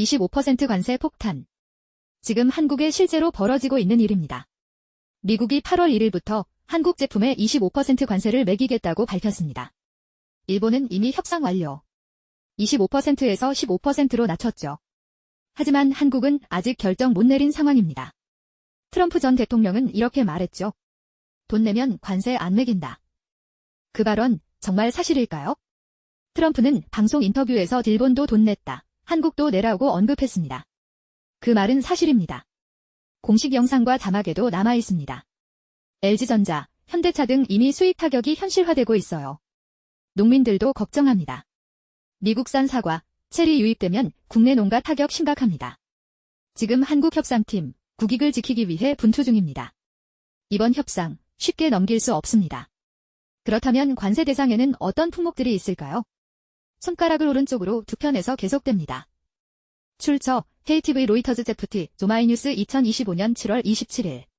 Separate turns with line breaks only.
25% 관세 폭탄. 지금 한국에 실제로 벌어지고 있는 일입니다. 미국이 8월 1일부터 한국 제품에 25% 관세를 매기겠다고 밝혔습니다. 일본은 이미 협상 완료. 25%에서 15%로 낮췄죠. 하지만 한국은 아직 결정 못 내린 상황입니다. 트럼프 전 대통령은 이렇게 말했죠. 돈 내면 관세 안 매긴다. 그 발언 정말 사실일까요? 트럼프는 방송 인터뷰에서 일본도 돈 냈다. 한국도 내라고 언급했습니다. 그 말은 사실입니다. 공식 영상과 자막에도 남아 있습니다. LG전자, 현대차 등 이미 수익 타격이 현실화되고 있어요. 농민들도 걱정합니다. 미국산 사과, 체리 유입되면 국내 농가 타격 심각합니다. 지금 한국 협상팀, 국익을 지키기 위해 분투 중입니다. 이번 협상 쉽게 넘길 수 없습니다. 그렇다면 관세 대상에는 어떤 품목들이 있을까요? 손가락을 오른쪽으로 두 편에서 계속됩니다. 출처 KTV 로이터즈 제프티 조마이뉴스 2025년 7월 27일